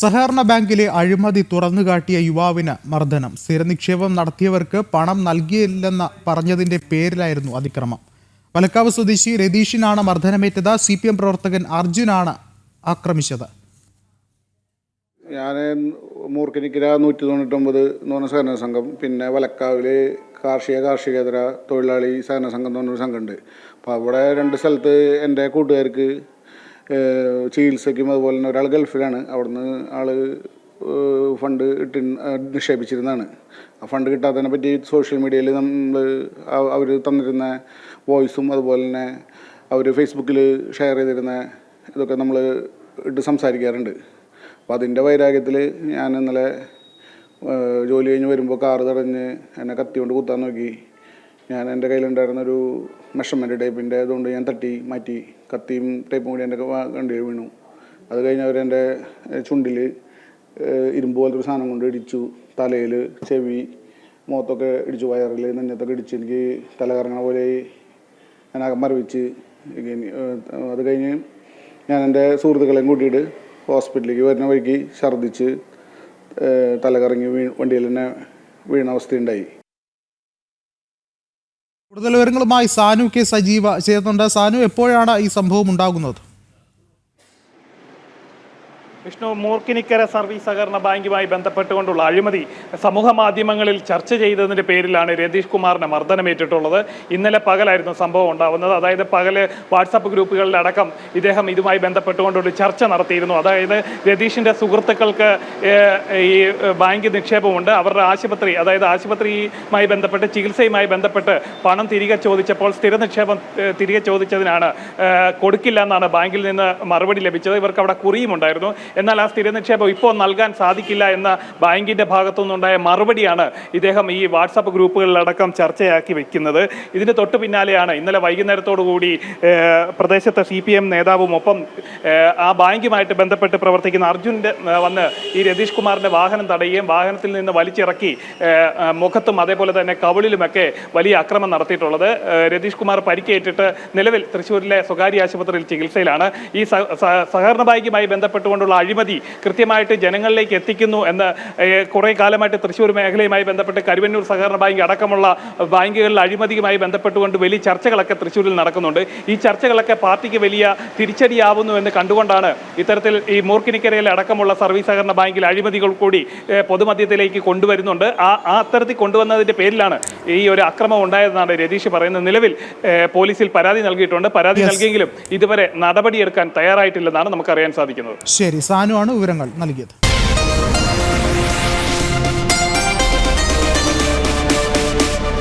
സഹകരണ ബാങ്കിലെ അഴിമതി തുറന്നുകാട്ടിയ യുവാവിന് മർദ്ദനം. സ്ഥിര നിക്ഷേപം നടത്തിയവർക്ക് പണം നൽകിയില്ലെന്ന് പറഞ്ഞതിന്റെ പേരിലായിരുന്നു അതിക്രമം. വലക്കാവ് സ്വദേശി രതീഷിനാണ് മർദ്ദനമേറ്റത്. സി പി എം പ്രവർത്തകൻ അർജുനാണ് ആക്രമിച്ചത്. ഞാൻ മൂർക്കനിക്കര നൂറ്റി തൊണ്ണൂറ്റൊമ്പത് എന്ന് പറഞ്ഞ സഹകരണ സംഘം പിന്നെ വലക്കാവിൽ കാർഷിക കാർഷികേതര തൊഴിലാളി സഹകരണ സംഘം എന്ന് പറഞ്ഞൊരു സംഘമുണ്ട്. അപ്പോൾ അവിടെ രണ്ട് സ്ഥലത്ത് എന്റെ കൂട്ടുകാർക്ക് ചികിത്സയ്ക്കും അതുപോലെ തന്നെ ഒരാൾ ഗൾഫിലാണ്. അവിടുന്ന് ആൾ ഫണ്ട് ഇട്ടി നിക്ഷേപിച്ചിരുന്നതാണ്. ആ ഫണ്ട് കിട്ടാത്തതിനെ പറ്റി സോഷ്യൽ മീഡിയയിൽ നമ്മൾ അവർ തന്നിരുന്ന വോയിസും അതുപോലെ തന്നെ അവർ ഫേസ്ബുക്കിൽ ഷെയർ ചെയ്തിരുന്ന ഇതൊക്കെ നമ്മൾ ഇട്ട് സംസാരിക്കാറുണ്ട്. അപ്പോൾ അതിന്റെ വൈരാഗ്യത്തിൽ ഞാൻ ഇന്നലെ ജോലി കഴിഞ്ഞ് വരുമ്പോൾ കാറ് തടഞ്ഞ് എന്നെ കത്തി കൊണ്ട് കുത്താൻ നോക്കി. ഞാൻ എന്റെ കയ്യിലുണ്ടായിരുന്നൊരു മെഷർമെന്റ് ടേപ്പിന്റെ അതുകൊണ്ട് ഞാൻ തട്ടി മാറ്റി. കത്തിയും ടേപ്പും കൂടി എന്റെ കണ്ടി വീണു. അത് കഴിഞ്ഞ് അവരെന്റെ ചുണ്ടിൽ ഇരുമ്പ് പോലത്തെ ഒരു സാധനം കൊണ്ട് ഇടിച്ചു. തലയിൽ ചെവി മുഖത്തൊക്കെ ഇടിച്ചു വയറിൽ നെഞ്ഞത്തൊക്കെ ഇടിച്ച് എനിക്ക് തല കറങ്ങണ പോലെ ഞാൻ ഏഹ്, അത് കഴിഞ്ഞ് ഞാൻ എന്റെ സുഹൃത്തുക്കളെയും കൂട്ടിയിട്ട് ഹോസ്പിറ്റലിലേക്ക് വരുന്ന വഴിക്ക് ഛർദ്ദിച്ച് തലകറങ്ങി വീ വണ്ടിയിൽ തന്നെ വീണ അവസ്ഥയുണ്ടായി. കൂടുതൽ വിവരങ്ങളുമായി സാനു കെ സജീവ ചേർന്നുണ്ട് സാനു എപ്പോഴാണ് ഈ സംഭവം ഉണ്ടാകുന്നത്? വിഷ്ണു മൂർക്കിനിക്കര സർവീസ് സഹകരണ ബാങ്കുമായി ബന്ധപ്പെട്ടുകൊണ്ടുള്ള അഴിമതി സമൂഹ മാധ്യമങ്ങളിൽ ചർച്ച ചെയ്തതിന്റെ പേരിലാണ് രതീഷ് കുമാറിനെ മർദ്ദനമേറ്റിട്ടുള്ളത് ഇന്നലെ പകലായിരുന്നു സംഭവം ഉണ്ടാവുന്നത്. അതായത് പകൽ വാട്സാപ്പ് ഗ്രൂപ്പുകളിലടക്കം ഇദ്ദേഹം ഇതുമായി ബന്ധപ്പെട്ടുകൊണ്ടൊരു ചർച്ച നടത്തിയിരുന്നു. അതായത് രതീഷിന്റെ സുഹൃത്തുക്കൾക്ക് ഈ ബാങ്ക് നിക്ഷേപമുണ്ട്. അവരുടെ ആശുപത്രി അതായത് ആശുപത്രിയുമായി ബന്ധപ്പെട്ട് ചികിത്സയുമായി ബന്ധപ്പെട്ട് പണം തിരികെ ചോദിച്ചപ്പോൾ സ്ഥിര നിക്ഷേപം തിരികെ ചോദിച്ചതിനാണ് കൊടുക്കില്ല എന്നാണ് ബാങ്കിൽ നിന്ന് മറുപടി ലഭിച്ചത്. ഇവർക്ക് അവിടെ കുറിയും ഉണ്ടായിരുന്നു എന്നാൽ ആ സ്ഥിര നിക്ഷേപം ഇപ്പോൾ നൽകാൻ സാധിക്കില്ല എന്ന ബാങ്കിന്റെ ഭാഗത്തു നിന്നുണ്ടായ മറുപടിയാണ് ഇദ്ദേഹം ഈ വാട്സാപ്പ് ഗ്രൂപ്പുകളിലടക്കം ചർച്ചയാക്കി വെക്കുന്നത്. ഇതിന് തൊട്ട് പിന്നാലെയാണ് ഇന്നലെ വൈകുന്നേരത്തോടുകൂടി പ്രദേശത്തെ സി പി എം നേതാവും ഒപ്പം ആ ബാങ്കുമായിട്ട് ബന്ധപ്പെട്ട് പ്രവർത്തിക്കുന്ന അർജുന്റെ വന്ന് ഈ രതീഷ് കുമാറിന്റെ വാഹനം തടയുകയും വാഹനത്തിൽ നിന്ന് വലിച്ചിറക്കി മുഖത്തും അതേപോലെ തന്നെ കവിളിലുമൊക്കെ വലിയ അക്രമം നടത്തിയിട്ടുള്ളത്. രതീഷ് കുമാർ പരിക്കേറ്റിട്ട് നിലവിൽ തൃശ്ശൂരിലെ സ്വകാര്യ ആശുപത്രിയിൽ ചികിത്സയിലാണ്. ഈ സഹകരണ ബാങ്കുമായി ബന്ധപ്പെട്ടുകൊണ്ടുള്ള അഴിമതി കൃത്യമായിട്ട് ജനങ്ങളിലേക്ക് എത്തിക്കുന്നു എന്ന് കുറേ കാലമായിട്ട് തൃശ്ശൂർ മേഖലയുമായി ബന്ധപ്പെട്ട് കരുവന്നൂർ സഹകരണ ബാങ്ക് അടക്കമുള്ള ബാങ്കുകളിൽ അഴിമതിയുമായി ബന്ധപ്പെട്ടുകൊണ്ട് വലിയ ചർച്ചകളൊക്കെ തൃശ്ശൂരിൽ നടക്കുന്നുണ്ട്. ഈ ചർച്ചകളൊക്കെ പാർട്ടിക്ക് വലിയ തിരിച്ചടിയാവുന്നു എന്ന് കണ്ടുകൊണ്ടാണ് ഇത്തരത്തിൽ ഈ മൂർക്കിനിക്കരയിൽ അടക്കമുള്ള സർവീസ് സഹകരണ ബാങ്കിൽ അഴിമതികൾ കൂടി പൊതുമധ്യത്തിലേക്ക് കൊണ്ടുവരുന്നുണ്ട്. ആ ആ അത്തരത്തിൽ കൊണ്ടുവന്നതിന്റെ പേരിലാണ് ഈ ഒരു അക്രമം ഉണ്ടായതെന്നാണ് രതീഷ് പറയുന്നത്. നിലവിൽ പോലീസിൽ പരാതി നൽകിയിട്ടുണ്ട്. പരാതി നൽകിയെങ്കിലും ഇതുവരെ നടപടിയെടുക്കാൻ തയ്യാറായിട്ടില്ലെന്നാണ് നമുക്കറിയാൻ സാധിക്കുന്നത്. ശരി സാനു ആണ് വിവരങ്ങൾ നൽകിയത്.